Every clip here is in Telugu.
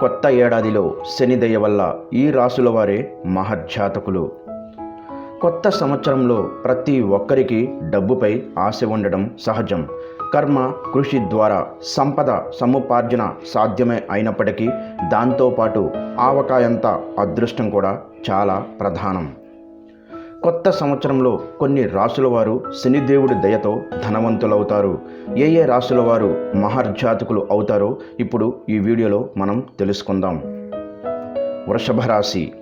కొత్త ఏడాదిలో శనిదయ వల్ల ఈ రాసుల వారే మహర్జాతకులు కొత్త సంవత్సరంలో ప్రతి ఒక్కరికి డబ్బుపై ఆశ ఉండడం సహజం. కర్మ కృషి ద్వారా సంపద సముపార్జన సాధ్యమే అయినప్పటికీ దాంతోపాటు ఆవకాయంత అదృష్టం కూడా చాలా ప్రధానం. కొత్త సంవత్సరంలో కొన్ని రాసుల వారు శనిదేవుడి దయతో ధనవంతులవుతారు. ఏ ఏ రాసుల వారు మహర్జాతకులు అవుతారో ఇప్పుడు ఈ వీడియోలో మనం తెలుసుకుందాం. వృషభ రాశి.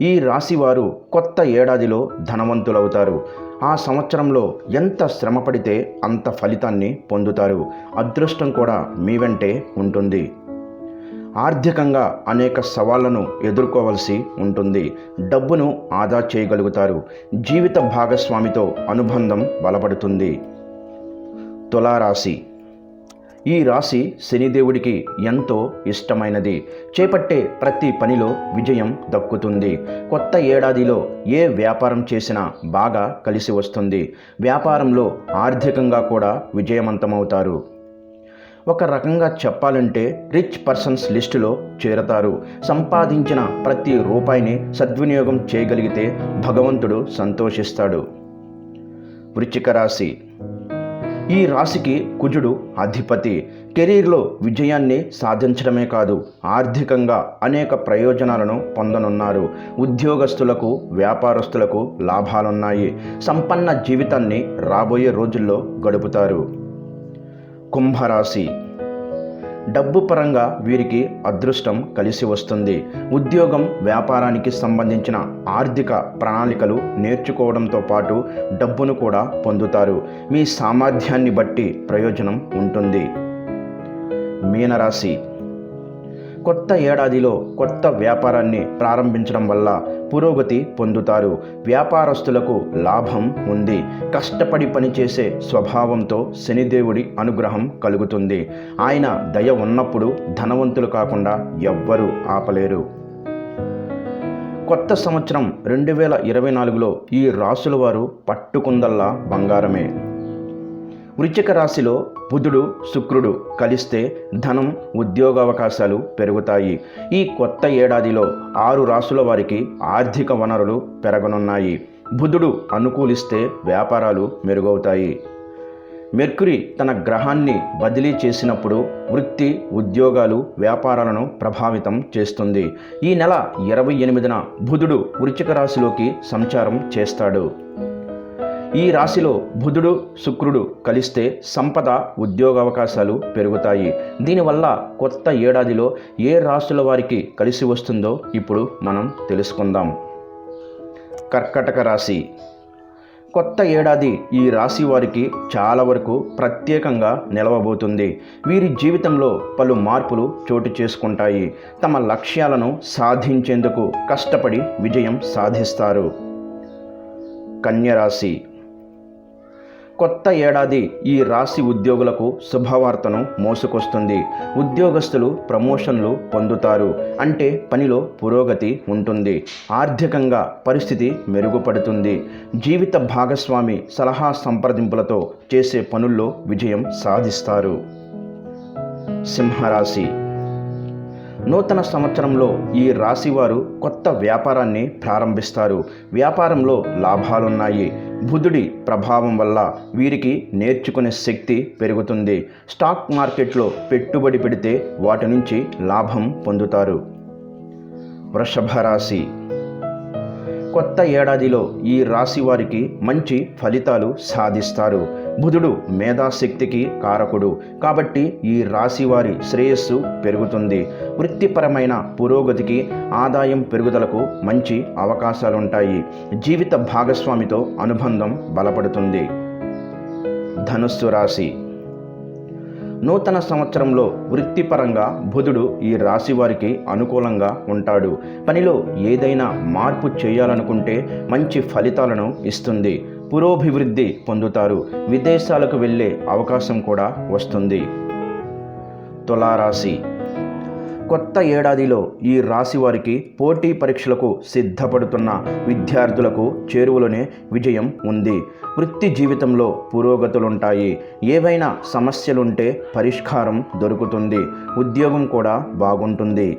ఈ రాశి వారు కొత్త ఏడాదిలో ధనవంతులవుతారు. ఆ సంవత్సరంలో ఎంత శ్రమ పడితే అంత ఫలితాన్ని పొందుతారు. అదృష్టం కూడా మీ వెంటే ఉంటుంది. ఆర్థికంగా అనేక సవాళ్ళను ఎదుర్కోవలసి ఉంటుంది. డబ్బును ఆదా చేయగలుగుతారు. జీవిత భాగస్వామితో అనుబంధం బలపడుతుంది. తులారాశి. ఈ రాశి శనిదేవుడికి ఎంతో ఇష్టమైనది. చేపట్టే ప్రతి పనిలో విజయం దక్కుతుంది. కొత్త ఏడాదిలో ఏ వ్యాపారం చేసినా బాగా కలిసి వస్తుంది. వ్యాపారంలో ఆర్థికంగా కూడా విజయవంతమవుతారు. ఒక రకంగా చెప్పాలంటే రిచ్ పర్సన్స్ లిస్టులో చేరతారు. సంపాదించిన ప్రతి రూపాయిని సద్వినియోగం చేయగలిగితే భగవంతుడు సంతోషిస్తాడు. వృచ్చిక రాశి. ఈ రాశికి కుజుడు అధిపతి. కెరీర్లో విజయాన్ని సాధించడమే కాదు ఆర్థికంగా అనేక ప్రయోజనాలను పొందనున్నారు. ఉద్యోగస్తులకు వ్యాపారస్తులకు లాభాలున్నాయి. సంపన్న జీవితాన్ని రాబోయే రోజుల్లో గడుపుతారు. కుంభరాశి. డబ్బు పరంగా వీరికి అదృష్టం కలిసి వస్తుంది. ఉద్యోగం వ్యాపారానికి సంబంధించిన ఆర్థిక ప్రణాళికలు నేర్చుకోవడంతో పాటు డబ్బును కూడా పొందుతారు. మీ సామర్థ్యాన్ని బట్టి ప్రయోజనం ఉంటుంది. మీనరాశి. కొత్త ఏడాదిలో కొత్త వ్యాపారాన్ని ప్రారంభించడం వల్ల పురోగతి పొందుతారు. వ్యాపారస్తులకు లాభం ఉంది. కష్టపడి పనిచేసే స్వభావంతో శనిదేవుడి అనుగ్రహం కలుగుతుంది. ఆయన దయ ఉన్నప్పుడు ధనవంతులు కాకుండా ఎవ్వరూ ఆపలేరు. కొత్త సంవత్సరం రెండు వేల ఇరవై నాలుగులో ఈ రాసుల వారు పట్టుకుందల్లా బంగారమే. వృచ్చిక రాశిలో బుధుడు శుక్రుడు కలిస్తే ధనం ఉద్యోగావకాశాలు పెరుగుతాయి. ఈ కొత్త ఏడాదిలో ఆరు రాసుల వారికి ఆర్థిక వనరులు పెరగనున్నాయి. బుధుడు అనుకూలిస్తే వ్యాపారాలు మెరుగవుతాయి. మెర్క్యురీ తన గ్రహాన్ని బదిలీ చేసినప్పుడు వృత్తి ఉద్యోగాలు వ్యాపారాలను ప్రభావితం చేస్తుంది. ఈ నెల ఇరవై ఎనిమిదిన బుధుడు వృచ్చిక రాశిలోకి సంచారం చేస్తాడు. ఈ రాశిలో బుధుడు శుక్రుడు కలిస్తే సంపద ఉద్యోగావకాశాలు పెరుగుతాయి. దీనివల్ల కొత్త ఏడాదిలో ఏ రాశుల వారికి కలిసి వస్తుందో ఇప్పుడు మనం తెలుసుకుందాం. కర్కటక రాశి. కొత్త ఏడాది ఈ రాశి వారికి చాలా వరకు ప్రత్యేకంగా నిలవబోతుంది. వీరి జీవితంలో పలు మార్పులు చోటు చేసుకుంటాయి. తమ లక్ష్యాలను సాధించేందుకు కష్టపడి విజయం సాధిస్తారు. కన్యరాశి. కొత్త ఏడాది ఈ రాశి ఉద్యోగులకు శుభవార్తను మోసుకొస్తుంది. ఉద్యోగస్తులు ప్రమోషన్లు పొందుతారు. అంటే పనిలో పురోగతి ఉంటుంది. ఆర్థికంగా పరిస్థితి మెరుగుపడుతుంది. జీవిత భాగస్వామి సలహా సంప్రదింపులతో చేసే పనుల్లో విజయం సాధిస్తారు. సింహరాశి. నూతన సంవత్సరంలో ఈ రాశివారు కొత్త వ్యాపారాన్ని ప్రారంభిస్తారు. వ్యాపారంలో లాభాలున్నాయి. బుధుడి ప్రభావం వల్ల వీరికి నేర్చుకునే శక్తి పెరుగుతుంది. స్టాక్ మార్కెట్లో పెట్టుబడి పెడితే వాటి నుంచి లాభం పొందుతారు. వృషభ రాశి. కొత్త ఏడాదిలో ఈ రాశి వారికి మంచి ఫలితాలు సాధిస్తారు. బుధుడు మేధాశక్తికి కారకుడు. కాబట్టి ఈ రాశి వారి శ్రేయస్సు పెరుగుతుంది. వృత్తిపరమైన పురోగతికి ఆదాయం పెరుగుదలకు మంచి అవకాశాలుంటాయి. జీవిత భాగస్వామితో అనుబంధం బలపడుతుంది. ధనుస్సు రాశి. నూతన సంవత్సరంలో వృత్తిపరంగా బుధుడు ఈ రాశి వారికి అనుకూలంగా ఉంటాడు. పనిలో ఏదైనా మార్పు చేయాలనుకుంటే మంచి ఫలితాలను ఇస్తుంది. పురోభివృద్ధి పొందుతారు. విదేశాలకు వెళ్ళే అవకాశం కూడా వస్తుంది. తులారాశి. కొత్త ఏడాదిలో ఈ రాశి వారికి పోటీ పరీక్షలకు సిద్ధపడుతున్న విద్యార్థులకు చేరువలోనే విజయం ఉంది. వృత్తి జీవితంలో పురోగతులుంటాయి. ఏవైనా సమస్యలుంటే పరిష్కారం దొరుకుతుంది. ఉద్యోగం కూడా బాగుంటుంది.